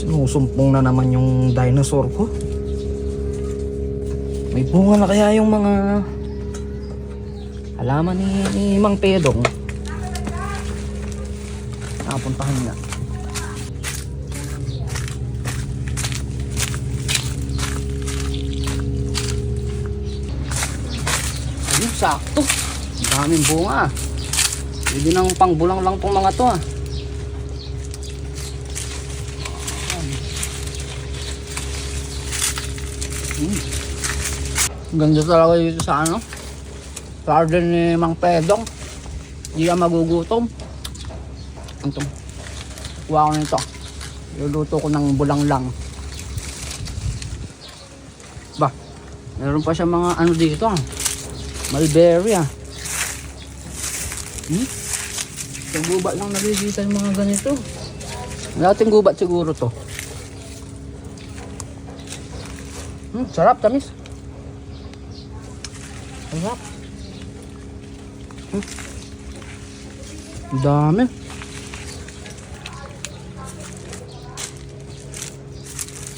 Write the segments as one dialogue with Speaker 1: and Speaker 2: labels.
Speaker 1: Sinusumpong na naman yung dinosaur ko. May bunga na kaya yung mga halaman ni, ni Mang Pedong. Napuntahan nga. Ayun, sakto. Ang daming bunga. Hindi nang pangbulang lang tong mga to ah. Hmm. Ganda talaga dito sa ano. Garden ni Mang Pedong. Hindi ka magugutom. Ito. Kuha ko nito. Luluto ko ng bulang lang. Ba, meron pa siya mga ano dito ah. Mulberry ah. Hmm? Sa gubat lang nakikita yung mga ganito. Lating gubat siguro to. Hmm, sarap, tamis. Sarap. Hmm. Dami.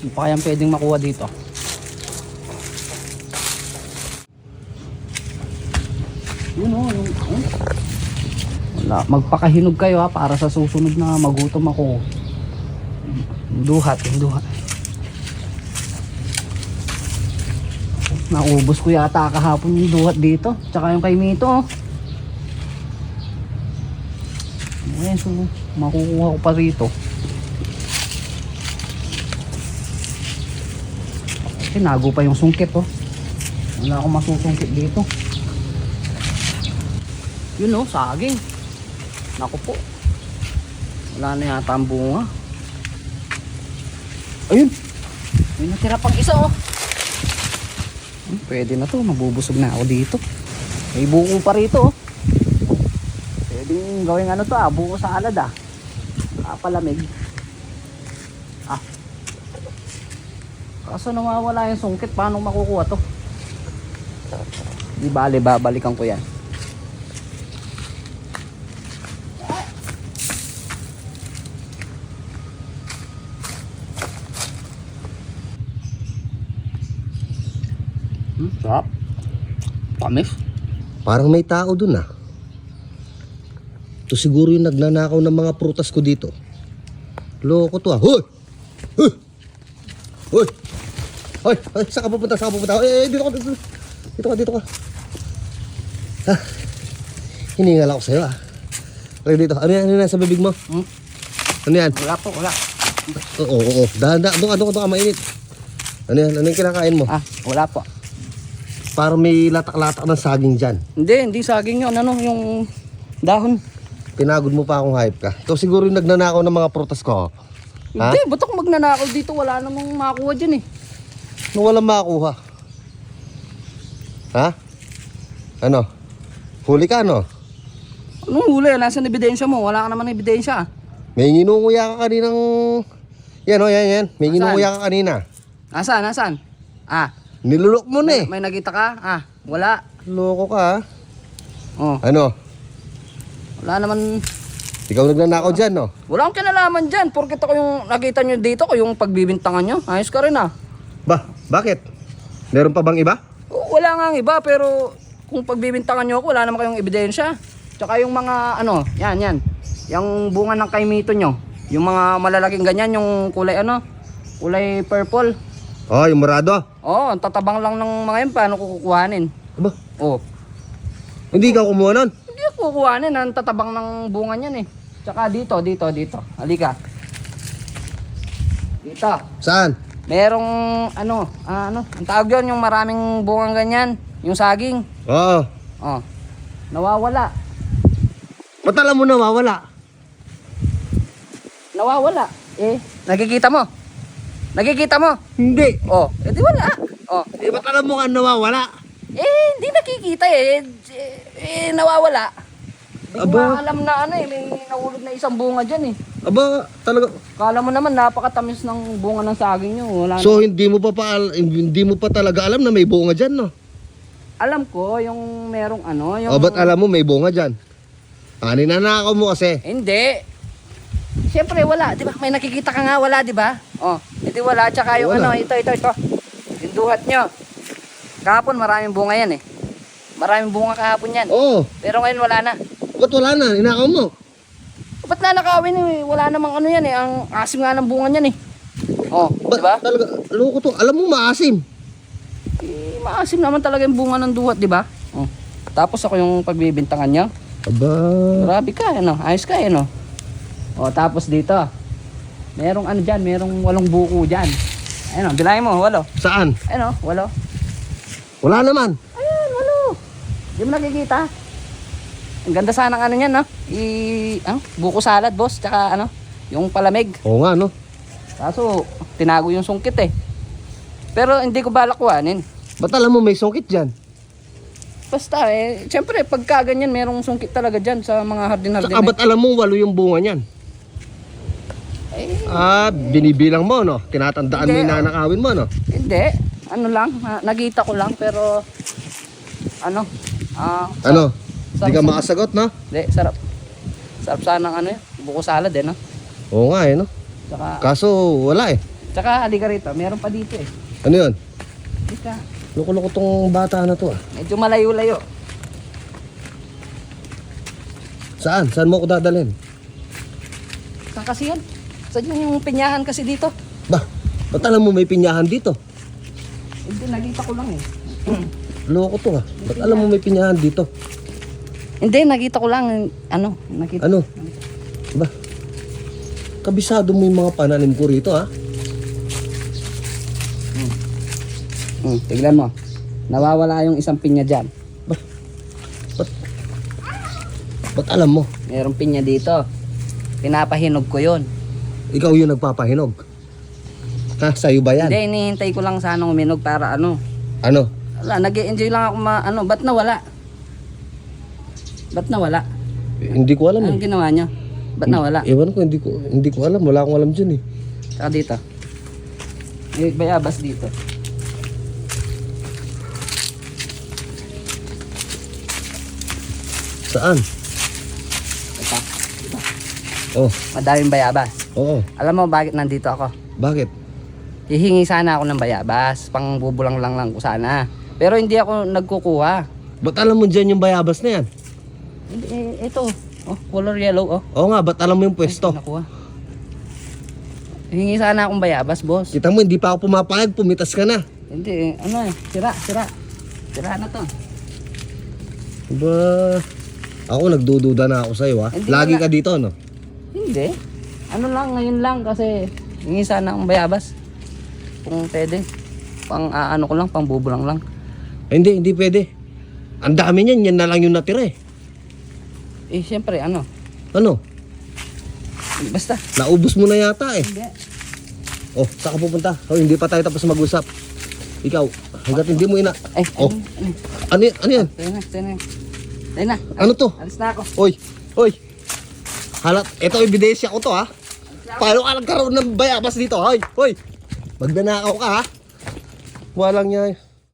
Speaker 1: Hindi pa pwedeng makuha dito. Yun o, yung... Hmm? Wala, magpakahinog kayo ha para sa susunod na magutom ako. Duhat, duhat. Naubos ko yata kahapon yung duhat dito. Tsaka yung kay Mito. Oh. Ayan, so makukuha ko pa rito. Tinago pa yung sungkit oh. Wala akong masusungkit dito. Yun oh, saging. Naku po. Wala na yata ang bunga. Ayun. May natira pang isa oh. Hmm, Pwede na to, mabubusog na ako dito. May buko pa rito oh. Pwedeng gawing ano to ah, buko salad ah. Ah, palamig. Ah. Kaso nawawala yung sungkit, paano makukuha to? Di bale, babalikan ko yan. Hmm, sarap. Tamis.
Speaker 2: Parang may tao dun ah. Ito siguro yung nagnanakaw ng mga prutas ko dito. Loko to ah. Hoy! Hoy! Hoy! Hoy! Hoy! Saan ka pupunta? Saan ka pupunta? Eh, dito ka, dito, dito ka, dito ka. Ha? Hiningal ako sa'yo ah. Lagi dito. Ano yan? Ano yan sa bibig mo?
Speaker 1: Hmm?
Speaker 2: Ano yan?
Speaker 1: Wala po, wala.
Speaker 2: Oo, oo, oo. Dahan, dahan. Doon ka, doon ka, doon ka. Mainit. Ano yan? Ano yung kinakain mo?
Speaker 1: Ah, wala po.
Speaker 2: Parang may latak-latak ng saging dyan.
Speaker 1: Hindi, hindi saging yun. Ano, yung dahon.
Speaker 2: Pinagod mo pa akong hype ka. Ikaw siguro yung nagnanakaw ng mga prutas ko. Ha?
Speaker 1: Hindi, ba't ako magnanakaw dito? Wala namang makakuha dyan eh.
Speaker 2: Nung walang makuha. Ha? Ano? Huli ka, no?
Speaker 1: Anong huli? Nasaan ebidensya mo? Wala ka naman ebidensya.
Speaker 2: May nginunguya ka kaninang... Yan, o, yan, yan. May
Speaker 1: Saan?
Speaker 2: nginunguya ka kanina.
Speaker 1: Nasaan, nasaan? Ah,
Speaker 2: Nilulok mo na eh.
Speaker 1: may nakita ka? Ah, wala.
Speaker 2: Loko ka, ha?
Speaker 1: Oh,
Speaker 2: Ano?
Speaker 1: wala naman.
Speaker 2: Ikaw nagnanakaw dyan, no?
Speaker 1: Wala akong kinalaman dyan. Porkit ako yung nakita nyo dito ko yung pagbibintangan nyo. Ayos ka rin ah.
Speaker 2: Ba, bakit? Meron pa bang iba?
Speaker 1: Wala nga ang iba pero kung pagbibintangan nyo ako, wala naman kayong ebidensya. Tsaka yung mga ano, yan, yan. Yung bunga ng kaimito nyo. Yung mga malalaking ganyan, yung kulay ano, kulay purple.
Speaker 2: Oh, yung morado.
Speaker 1: Oo, ang tatabang lang ng mga yan, paano kukuhanin?
Speaker 2: Aba,
Speaker 1: Oo.
Speaker 2: hindi ka kumuha nun.
Speaker 1: Hindi ako kukuhanin, ang tatabang ng bunga niyan eh. Tsaka dito, dito, dito. Halika. Dito.
Speaker 2: Saan?
Speaker 1: Merong ano, ah, ano, ang tawag yun, yung maraming bungang ganyan. Yung saging.
Speaker 2: Oo.
Speaker 1: Oh. Nawawala.
Speaker 2: Ba't alam mo na mawala?
Speaker 1: Nawawala. Eh, nakikita mo? Nakikita mo?
Speaker 2: Hindi.
Speaker 1: Oh, edi wala. Oh,
Speaker 2: Eh, ba't alam mo nga nawawala?
Speaker 1: eh, hindi nakikita eh. Eh, eh nawawala. Hindi ko
Speaker 2: Aba.
Speaker 1: nga alam na ano eh, may nahulog na isang bunga dyan eh.
Speaker 2: Aba, talaga.
Speaker 1: Kala mo naman napakatamis ng bunga ng saging nyo. Wala
Speaker 2: So hindi mo pa, pa hindi mo pa talaga alam na may bunga diyan, no?
Speaker 1: alam ko yung merong ano, yung
Speaker 2: O ba't alam mo may bunga diyan? Ah, ninanakaw mo kasi.
Speaker 1: Hindi. Siyempre wala, 'di ba? May nakikita ka nga wala, 'di ba? Oh, hindi wala tsaka yung
Speaker 2: Wala.
Speaker 1: ano, ito ito ito. Yung duhat nyo. Kahapon maraming bunga 'yan eh. Maraming bunga kahapon 'yan.
Speaker 2: Oo.
Speaker 1: Pero ngayon wala na.
Speaker 2: Ba't wala na? Inakaw mo.
Speaker 1: Ba't na nakawin eh? Wala namang ano 'yan eh. Ang asim nga ng bunga niyan eh. Oh, 'di ba?
Speaker 2: Talaga? Loko to. Alam mo maasim.
Speaker 1: Eh, maasim naman talaga yung bunga ng duhat, 'di ba? Oh. Tapos ako yung pagbibintangan niya.
Speaker 2: Aba.
Speaker 1: Grabe ka, ano? Ayos ka, ano? O, tapos dito. Merong ano dyan, merong walong buko dyan. Ayun, o, bilahin mo, walo.
Speaker 2: Saan?
Speaker 1: Ayun, o, walo.
Speaker 2: Wala naman.
Speaker 1: Ayun, walo. Di mo nakikita? Ang ganda sana ng ano niyan, no? I, ano? Buko salad, boss. Tsaka, ano? Yung palamig.
Speaker 2: Oo nga, no?
Speaker 1: Kaso, tinago yung sungkit, eh. Pero hindi ko balak kuhanin.
Speaker 2: Ba't alam mo may sungkit dyan?
Speaker 1: Basta, eh, syempre, pagka ganyan, merong sungkit talaga dyan sa mga hardin-hardin.
Speaker 2: Saka
Speaker 1: eh.
Speaker 2: ba't alam mo walo yung bunga niyan?
Speaker 1: Eh,
Speaker 2: Ah, binibilang mo, no? Tinatandaan mo
Speaker 1: Hindi,
Speaker 2: yung nanakawin mo, no?
Speaker 1: Hindi. Ano lang, na- nakita ko lang pero ano? Ah,
Speaker 2: Ano? Hindi ka makasagot, no?
Speaker 1: Hindi, sarap. Sarap sana ng ano yun, buko salad eh, no?
Speaker 2: Oo nga, eh, no?
Speaker 1: Tsaka,
Speaker 2: Kaso, wala eh.
Speaker 1: tsaka halika rito, meron pa dito eh.
Speaker 2: Ano yun?
Speaker 1: Halika,
Speaker 2: Loko-loko tong bata na to, ah.
Speaker 1: medyo malayo-layo.
Speaker 2: Saan? Saan mo ako dadalhin?
Speaker 1: Saan kasi yan? Saan yung pinyahan kasi dito?
Speaker 2: Ba, ba't alam mo may pinyahan dito?
Speaker 1: Hindi, nakita ko lang eh.
Speaker 2: Loko to, ah. Ba't alam mo may pinyahan dito?
Speaker 1: Hindi, nakita ko lang, ano, nakita.
Speaker 2: Ano? Ba? Kabisado mo yung mga pananim ko rito, ah. ha?
Speaker 1: Hmm, tignan mo. Nawawala yung isang pinya dyan.
Speaker 2: Ba't alam mo?
Speaker 1: Merong pinya dito. Pinapahinog ko yun.
Speaker 2: Ikaw yung nagpapahinog. Ha? Sa'yo ba yan?
Speaker 1: Hindi, hinihintay ko lang sana uminog para ano,
Speaker 2: Ano?
Speaker 1: Wala, nag enjoy lang ako ma, ano, ba't nawala? Ba't nawala?
Speaker 2: Eh, hindi ko alam eh.
Speaker 1: Anong ginawa niyo? Ba't nawala?
Speaker 2: Ewan ko, hindi ko, hindi ko alam. Wala akong alam dyan eh.
Speaker 1: Saka dito. May bayabas dito.
Speaker 2: Saan? Oh,
Speaker 1: Madaming bayabas.
Speaker 2: oo.
Speaker 1: Alam mo bakit nandito ako?
Speaker 2: Bakit?
Speaker 1: Hihingi sana ako ng bayabas. Pang bubulang lang lang ko sana. Pero hindi ako nagkukuha.
Speaker 2: Ba't alam mo dyan yung bayabas na yan?
Speaker 1: Hindi, eh, ito. Oh, color yellow, oh.
Speaker 2: Oo nga, ba't alam mo yung pwesto?
Speaker 1: Ay, nakuha. Hihingi sana akong bayabas, boss.
Speaker 2: Kita mo, hindi pa ako pumapayag, pumitas ka na.
Speaker 1: Hindi, eh, ano eh, sira, sira. Sira na to.
Speaker 2: Ba, ako nagdududa na ako sa'yo ha.
Speaker 1: Hindi
Speaker 2: Lagi
Speaker 1: wala.
Speaker 2: ka dito, no?
Speaker 1: Hindi. Ano lang, ngayon lang kasi hingi sana akong bayabas. Kung pwede. Pang ah, ano ko lang, pang bubulang lang.
Speaker 2: Ay, hindi, hindi pwede. Ang dami niyan, yan na lang yung natira eh.
Speaker 1: Eh, siyempre, ano.
Speaker 2: Ano?
Speaker 1: Basta.
Speaker 2: Naubos mo na yata eh.
Speaker 1: Hindi.
Speaker 2: Oh, saan ka pupunta? Oh, hindi pa tayo tapos mag-usap. Ikaw, hanggat hindi mo ina...
Speaker 1: Ay,
Speaker 2: Oh.
Speaker 1: ano, ano.
Speaker 2: Ano yan? Ano yan?
Speaker 1: Tayo na, tayo na. Tayo na.
Speaker 2: Ano to?
Speaker 1: Alis na ako.
Speaker 2: Oy, oy. Halat, ito ebidensya ko to ha. Paano ka nagkaroon ng bayabas dito? Hoy, hoy. Magnanakaw ka ha. Walang niya.